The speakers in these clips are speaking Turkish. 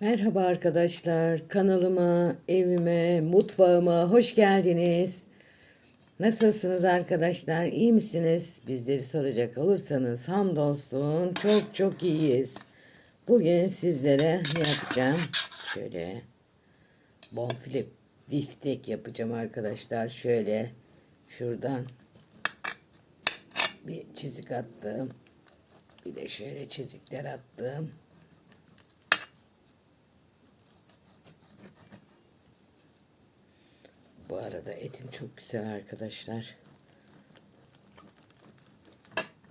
Merhaba arkadaşlar. Kanalıma, evime, mutfağıma hoş geldiniz. Nasılsınız arkadaşlar? İyi misiniz? Bizleri soracak olursanız hamdolsun çok çok iyiyiz. Bugün sizlere yapacağım? Şöyle bonfile biftek yapacağım arkadaşlar. Şöyle şuradan bir çizik attım. Bir de şöyle çizikler attım. Bu arada etim çok güzel arkadaşlar.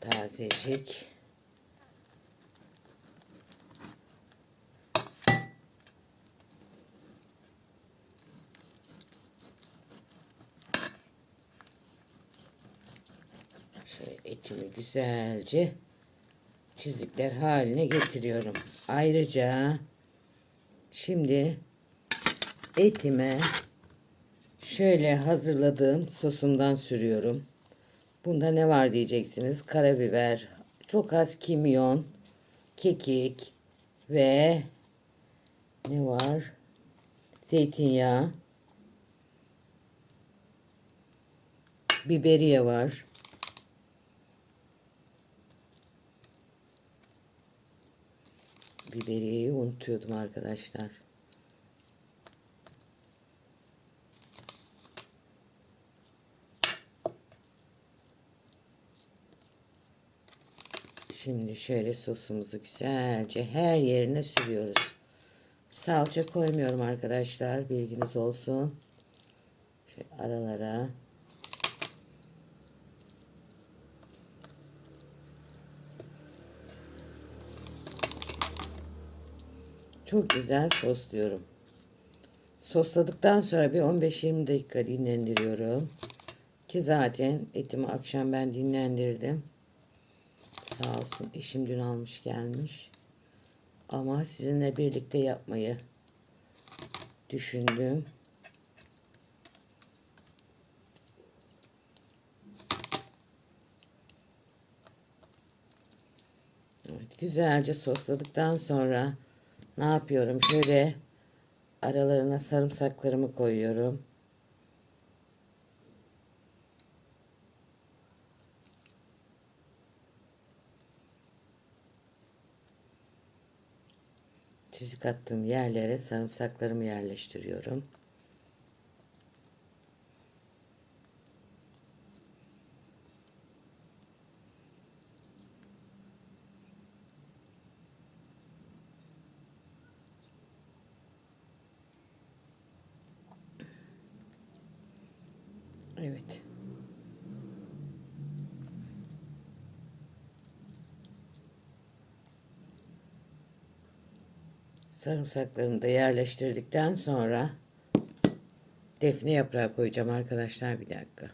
Tazecik. Şöyle etimi güzelce çizikler haline getiriyorum. Ayrıca şimdi etime Şöyle hazırladığım sosumdan sürüyorum. Bunda ne var diyeceksiniz. Karabiber, çok az kimyon, kekik ve ne var? Zeytinyağı. Biberiye var. Biberiyeyi unutuyordum arkadaşlar. Şimdi şöyle sosumuzu güzelce her yerine sürüyoruz. Salça koymuyorum arkadaşlar. Bilginiz olsun. Şöyle aralara. Çok güzel sosluyorum. Sosladıktan sonra bir 15-20 dakika dinlendiriyorum. Ki zaten etimi akşam ben dinlendirdim. Sağ olsun eşim dün almış gelmiş. Ama sizinle birlikte yapmayı düşündüm. Evet, güzelce sosladıktan sonra ne yapıyorum? Şöyle aralarına sarımsaklarımı koyuyorum. Attığım yerlere sarımsaklarımı yerleştiriyorum. Evet. Sarımsaklarımı da yerleştirdikten sonra defne yaprağı koyacağım arkadaşlar bir dakika.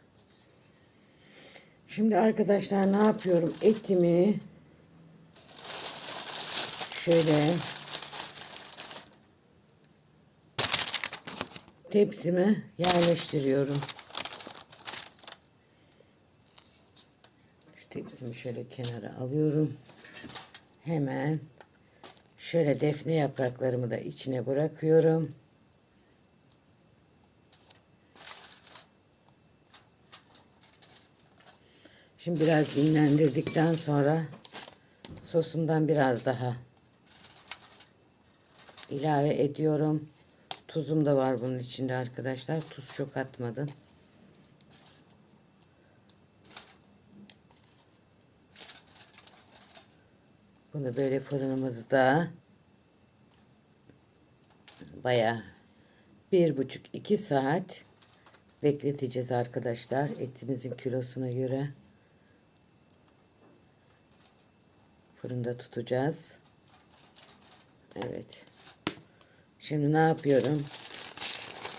Şimdi arkadaşlar ne yapıyorum? Etimi şöyle tepsime yerleştiriyorum. Şu tepsimi şöyle kenara alıyorum. Hemen Şöyle defne yapraklarımı da içine bırakıyorum. Şimdi biraz dinlendirdikten sonra sosumdan biraz daha ilave ediyorum. Tuzum da var bunun içinde arkadaşlar. Tuz çok atmadım. Bunu böyle fırınımızda baya bir buçuk iki saat bekleteceğiz arkadaşlar etimizin kilosuna göre. Fırında tutacağız. Evet. Şimdi ne yapıyorum?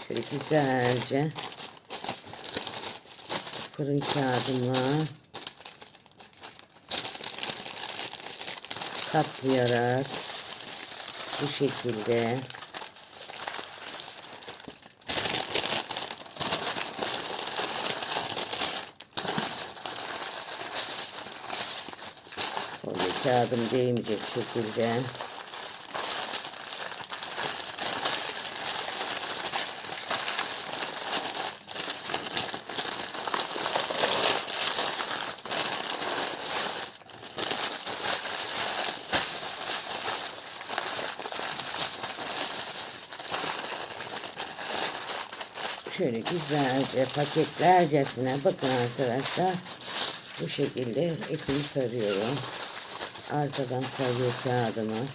Şöyle güzelce fırın kağıdımla katlayarak bu şekilde kağıdım değmeyecek şekilde. şöyle güzelce paketlercesine bakın arkadaşlar bu şekilde ipimi sarıyorum. Arkadan sarıyor kağıdımı.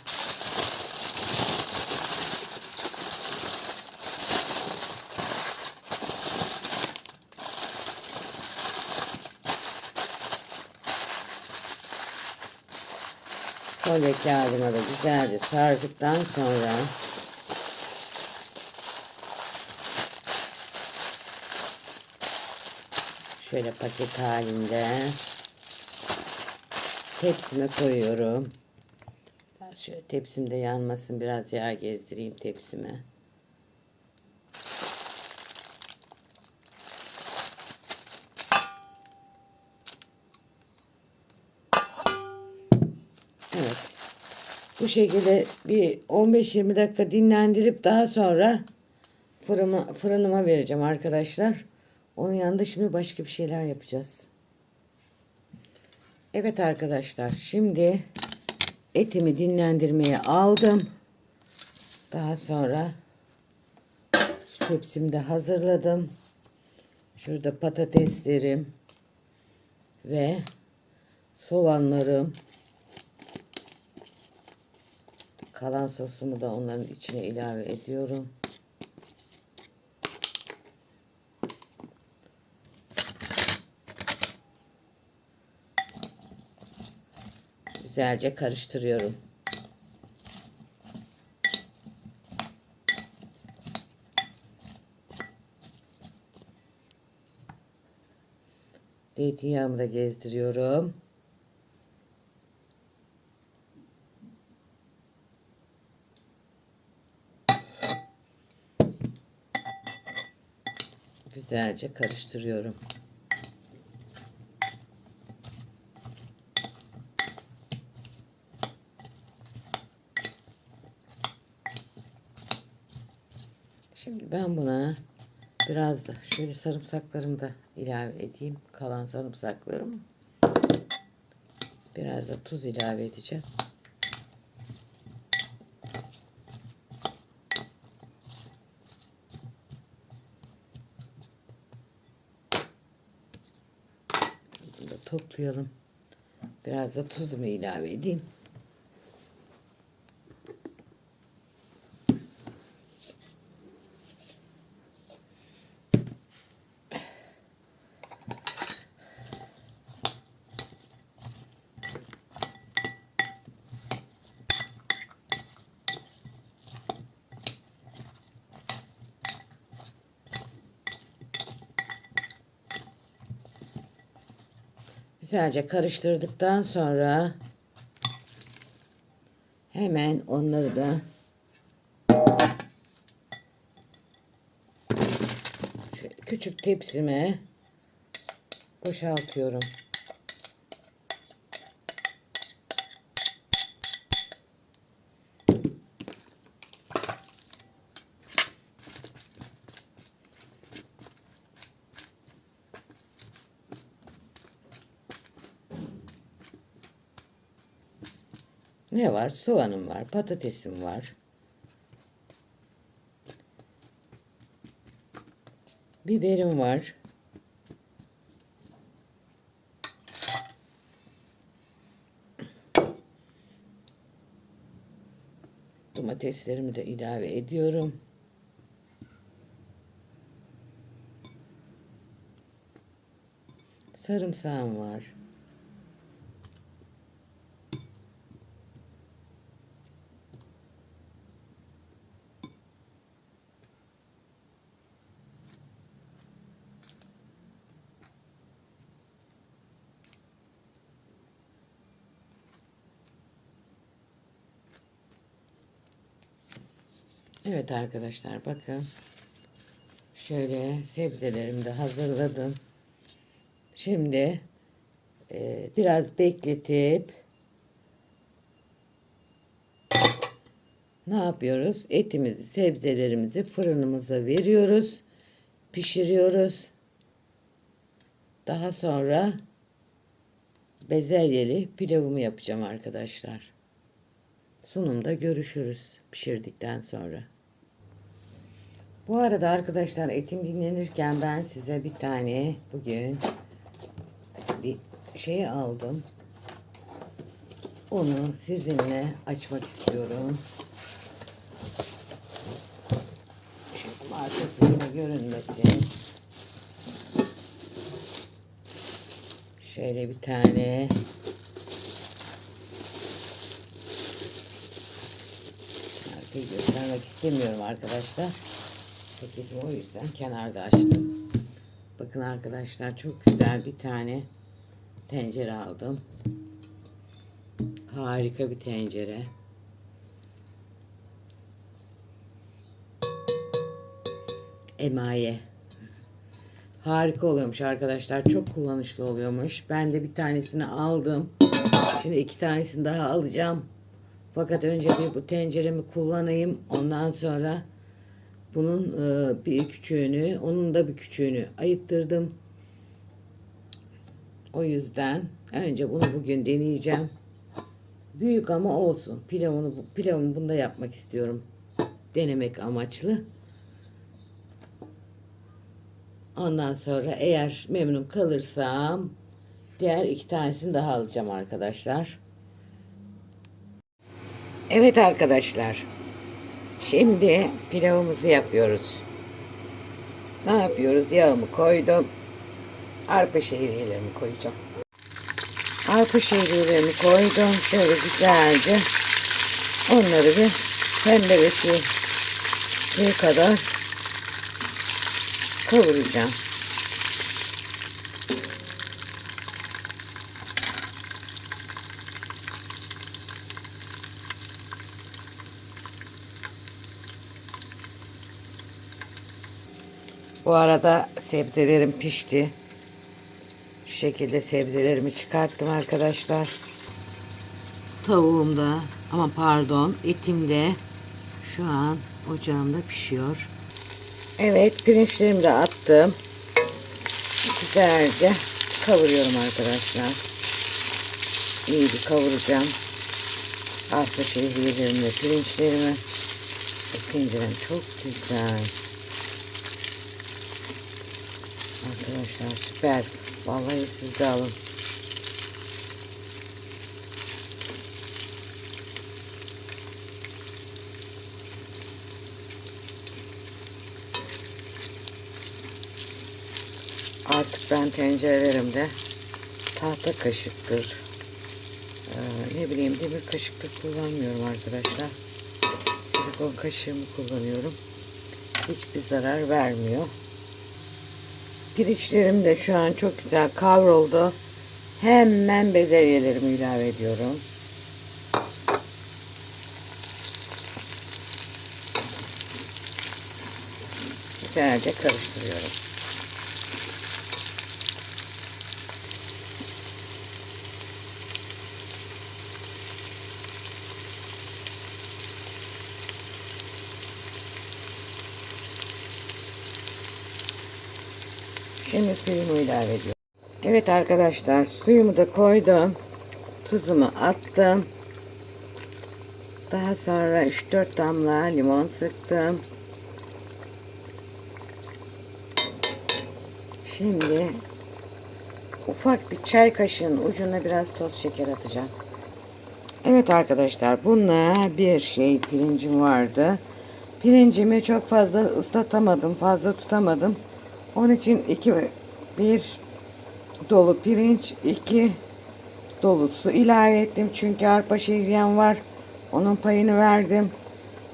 Kolye kağıdına da güzelce sardıktan sonra şöyle paket halinde tepsime koyuyorum. Biraz şöyle tepsimde yanmasın biraz yağ gezdireyim tepsime. Evet. Bu şekilde bir 15-20 dakika dinlendirip daha sonra fırına, fırınıma vereceğim arkadaşlar. Onun yanında şimdi başka bir şeyler yapacağız. Evet arkadaşlar şimdi etimi dinlendirmeye aldım. Daha sonra şu tepsimde hazırladım. Şurada patateslerim ve soğanlarım. Kalan sosumu da onların içine ilave ediyorum. Güzelce karıştırıyorum. Zeytinyağımı da gezdiriyorum. Güzelce karıştırıyorum. Şimdi ben buna biraz da şöyle sarımsaklarımı da ilave edeyim. Kalan sarımsaklarım. Biraz da tuz ilave edeceğim. Bunu da toplayalım. Biraz da tuzumu ilave edeyim. Güzelce karıştırdıktan sonra hemen onları da küçük tepsime boşaltıyorum. Ne var? Soğanım var, patatesim var. Biberim var. Domateslerimi de ilave ediyorum. Sarımsağım var. Evet arkadaşlar bakın. Şöyle sebzelerimi de hazırladım. Şimdi e, biraz bekletip ne yapıyoruz? Etimizi, sebzelerimizi fırınımıza veriyoruz. Pişiriyoruz. Daha sonra bezelyeli pilavımı yapacağım arkadaşlar. Sunumda görüşürüz pişirdikten sonra. Bu arada arkadaşlar etim dinlenirken ben size bir tane bugün bir şey aldım. Onu sizinle açmak istiyorum. Şu markası yine görünmesin. Şöyle bir tane markayı göstermek istemiyorum arkadaşlar. Paketimi o yüzden kenarda açtım. Bakın arkadaşlar çok güzel bir tane tencere aldım. Harika bir tencere. Emaye. Harika oluyormuş arkadaşlar. Çok kullanışlı oluyormuş. Ben de bir tanesini aldım. Şimdi iki tanesini daha alacağım. Fakat önce bir bu tenceremi kullanayım. Ondan sonra bunun e, bir küçüğünü, onun da bir küçüğünü ayıttırdım. O yüzden önce bunu bugün deneyeceğim. Büyük ama olsun. Pilavını, pilavımı bunda yapmak istiyorum. Denemek amaçlı. Ondan sonra eğer memnun kalırsam diğer iki tanesini daha alacağım arkadaşlar. Evet arkadaşlar. Şimdi pilavımızı yapıyoruz. Ne yapıyoruz? Yağımı koydum. Arpa şehriyelerimi koyacağım. Arpa şehriyelerimi koydum. Şöyle güzelce onları bir pembeleşiyor kadar kavuracağım. Bu arada sebzelerim pişti. Şu şekilde sebzelerimi çıkarttım arkadaşlar. Tavuğum da ama pardon etim de şu an ocağımda pişiyor. Evet pirinçlerimi de attım. Güzelce kavuruyorum arkadaşlar. İyi bir kavuracağım. Arpa şehriyelerimi, pirinçlerimi. Tencerem çok güzel. Arkadaşlar süper. Vallahi siz de alın. Artık ben tencerelerimde tahta kaşıktır. Ee, ne bileyim demir kaşıktır kullanmıyorum arkadaşlar. Silikon kaşığımı kullanıyorum. Hiçbir zarar vermiyor. Pirinçlerim de şu an çok güzel kavruldu. Hemen bezelyelerimi ilave ediyorum. Güzelce karıştırıyorum. Şimdi suyumu ilave ediyorum. Evet arkadaşlar suyumu da koydum. Tuzumu attım. Daha sonra 3-4 damla limon sıktım. Şimdi ufak bir çay kaşığının ucuna biraz toz şeker atacağım. Evet arkadaşlar bununla bir şey pirincim vardı. Pirincimi çok fazla ıslatamadım, fazla tutamadım. Onun için iki bir dolu pirinç, iki dolu su ilave ettim. Çünkü arpa şehriyem var. Onun payını verdim.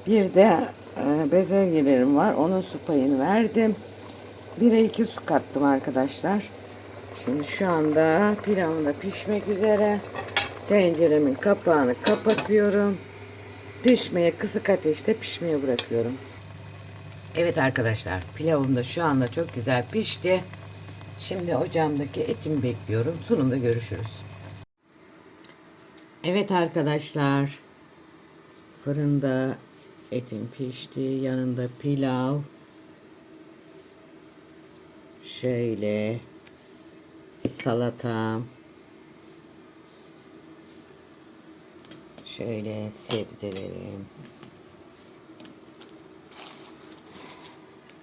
Bir de e, bezelyelerim var. Onun su payını verdim. Bire iki su kattım arkadaşlar. Şimdi şu anda pilavım da pişmek üzere. Tenceremin kapağını kapatıyorum. Pişmeye kısık ateşte pişmeye bırakıyorum. Evet arkadaşlar pilavım da şu anda çok güzel pişti. Şimdi ocağımdaki etimi bekliyorum. Sunumda görüşürüz. Evet arkadaşlar fırında etim pişti. Yanında pilav. Şöyle salata. Şöyle sebzelerim.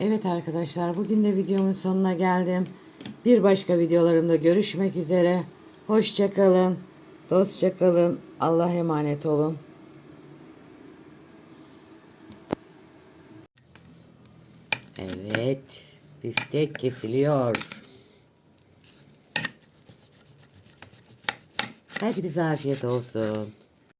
Evet arkadaşlar bugün de videomun sonuna geldim. Bir başka videolarımda görüşmek üzere. Hoşçakalın. Dostça kalın. Allah'a emanet olun. Evet. Biftek kesiliyor. Hadi bize afiyet olsun.